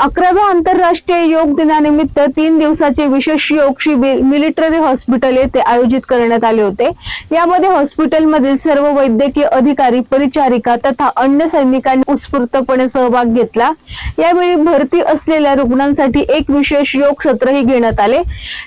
अकराव्या आंतरराष्ट्रीय योग दिनानिमित्त तीन दिवसाचे विशेष योग शिबिर मिलिटरी हॉस्पिटल येथे आयोजित करण्यात आले होते. यामध्ये हॉस्पिटलमधील सर्व वैद्यकीय अधिकारी परिचारिका तथा अन्य सैनिकांनी उत्स्फूर्तपणे सहभाग घेतला. यावेळी भरती असलेल्या रुग्णांसाठी एक विशेष योग सत्रही घेण्यात आले.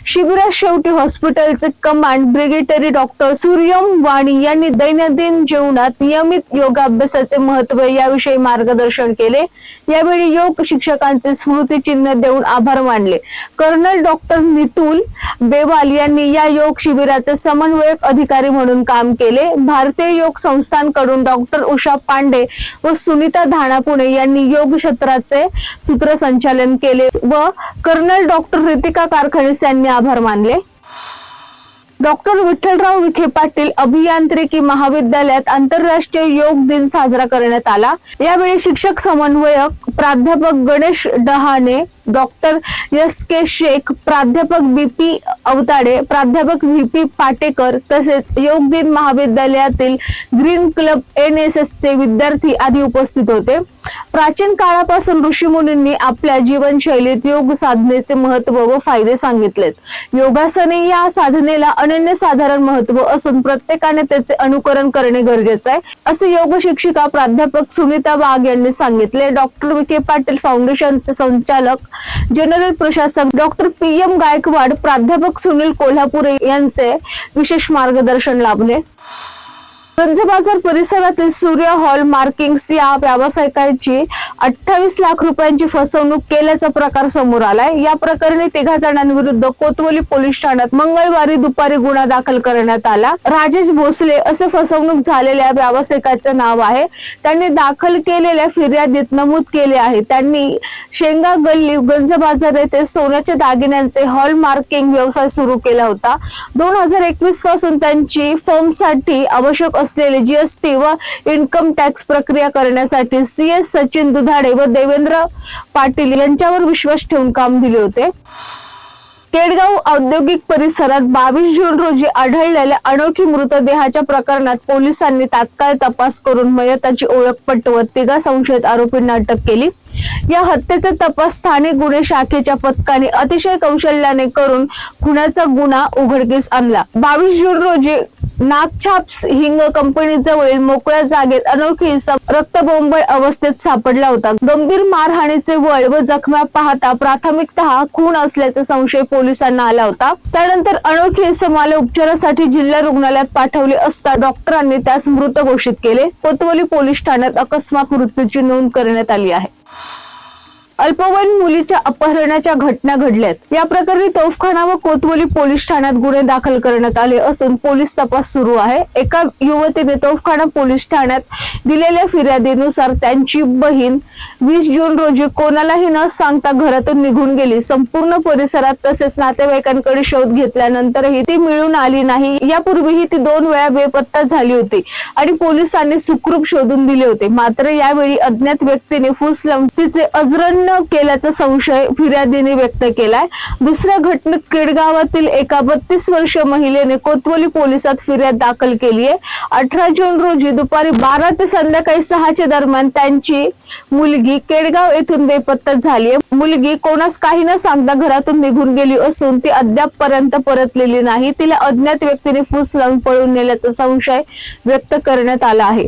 शिबिरात शेवटी हॉस्पिटलचे command brigadier doctor Suryam Vani यांनी दैनंदिन जीवनात नियमित योगाभ्यासाचे महत्त्व याविषयी मार्गदर्शन केले. यावेळी योग शिक्षकांचे स्मृतिचिन्ह देऊन आभार मानले. कर्नल डॉक्टर नितुल बेवाल यांनी या योग शिबिराचे समन्वयक अधिकारी म्हणून काम केले. भारतीय योग संस्थांकडून डॉक्टर उषा पांडे व सुनीता धाणा पुणे यांनी योग क्षेत्राचे सूत्रसंचालन केले व कर्नल डॉक्टर रितिका कारखणीस यांनी आभार मानले. डॉक्टर विठ्ठलराव विखे पाटील अभियांत्रिकी महाविद्यालयात आंतरराष्ट्रीय योग दिन साजरा करण्यात आला. यावेळी शिक्षक समन्वयक प्राध्यापक Ganesh Dahane doctor S K Shaikh प्राध्यापक बी पी अवताडे प्राध्यापक व्ही पी पाटेकर तसेच योग दिन महाविद्यालयातील green club N S S चे विद्यार्थी आदी उपस्थित होते. प्राचीन काळापासून ऋषीमुनींनी आपल्या जीवनशैलीत योग साधनेचे महत्त्व व फायदे सांगितलेत. योगासने या साधनेला अनन्य साधारण महत्त्व असून प्रत्येकाने त्याचे अनुकरण करणे गरजेचे आहे असे योग शिक्षिका प्राध्यापक सुनीता वाघ यांनी सांगितले. डॉक्टर विखे पाटील फाउंडेशनचे संचालक जनरल प्रशासक डॉक्टर पी एम गायकवाड प्राध्यापक सुनील कोल्हापुरे यांचे विशेष मार्गदर्शन लाभले. गंज बाजार परिसरातील सूर्य हॉल मार्किंग्स या व्यावसायिकांची अठ्ठावीस लाख रुपयांची फसवणूक केल्याचा प्रकार समोर आलाय. या प्रकरणी तिघा जणांविरुद्ध कोतवली पोलीस ठाण्यात मंगळवारी दुपारी गुन्हा दाखल करण्यात आला. राजेश भोसले असे फसवणूक झालेल्या व्यावसायिकाचे नाव आहे. त्यांनी दाखल केलेल्या फिर्यादीत नमूद केले आहे. त्यांनी शेंगा गल्ली गंज बाजार येथे सोन्याच्या दागिन्यांचे हॉल मार्किंग व्यवसाय सुरू केला होता. दोन हजार एकवीसपासून त्यांची फर्मसाठी आवश्यक असलेले जीएसटी व इन्कम टॅक्स प्रक्रिया करण्यासाठी सी एस सचिन दुधाडे व देवेंद्र पाटील यांच्यावर विश्वास ठेवून काम दिले होते. केडगाव औद्योगिक परिसरात बावीस जून रोजी आढळलेल्या अनोळखी मृतदेहाच्या प्रकरणात पोलिसांनी तात्काळ तपास करून मयताची ओळख पटवत तिघा संशयित आरोपींना अटक केली. या हत्येचा तपास स्थानिक गुन्हे शाखेच्या पथकाने अतिशय कौशल्याने करून खुनाचा गुन्हा उघडकीस आणला. बावीस जून रोजी नागछाप्स हिंग कंपनी जवळील मोकळ्या जागेत अनोळखी रक्तबोंबळ अवस्थेत सापडला होता. गंभीर मारहाणीचे वळ व जखम्या पाहता प्राथमिकतः खून असल्याचा संशय पोलिसांना आला होता. त्यानंतर अनोळखी इसमाला उपचारासाठी जिल्हा रुग्णालयात पाठवले असता डॉक्टरांनी त्यास मृत घोषित केले. कोतवली पोलीस ठाण्यात अकस्मात मृत्यूची नोंद करण्यात आली आहे. अल्पवयीन मुलीच्या अपहरणाच्या घटना घडल्यात. या प्रकरणी तोफखाना व कोतवली पोलीस ठाण्यात गुन्हे दाखल करण्यात आले असून पोलीस तपास सुरू आहे. एका युवतीने तोफखाना पोलीस ठाण्यात दिलेल्या फिर्यादीनुसार त्यांची बहीण वीस जून रोजी कोणालाही न सांगता घरातून निघून गेली. संपूर्ण परिसरात तसेच नातेवाईकांकडे शोध घेतल्यानंतरही ती मिळून आली नाही. यापूर्वीही ती दोन वेळा बेपत्ता झाली होती आणि पोलिसांनी सुखरूप शोधून दिले होते. मात्र यावेळी अज्ञात व्यक्तीने फुसलम तिचे अजरण्य अजरण केल्याचा संशय फिर्यादीने व्यक्त केलाय. दुसऱ्या घटनेत केडगावातील एका बत्तीस वर्ष महिलेने कोतवली पोलिसात फिर्याद दाखल केली आहे अठरा जून रोजी दुपारी बारा ते संध्याकाळी सहाच्या दरम्यान त्यांची मुलगी केडगाव येथून बेपत्ता झाली आहे मुलगी कोणास काही न सांगता घरातून निघून गेली असून ती अद्याप पर्यंत परतलेली नाही. तिला अज्ञात व्यक्तीने फूस लावून पळून नेल्याचा संशय व्यक्त करण्यात आला आहे.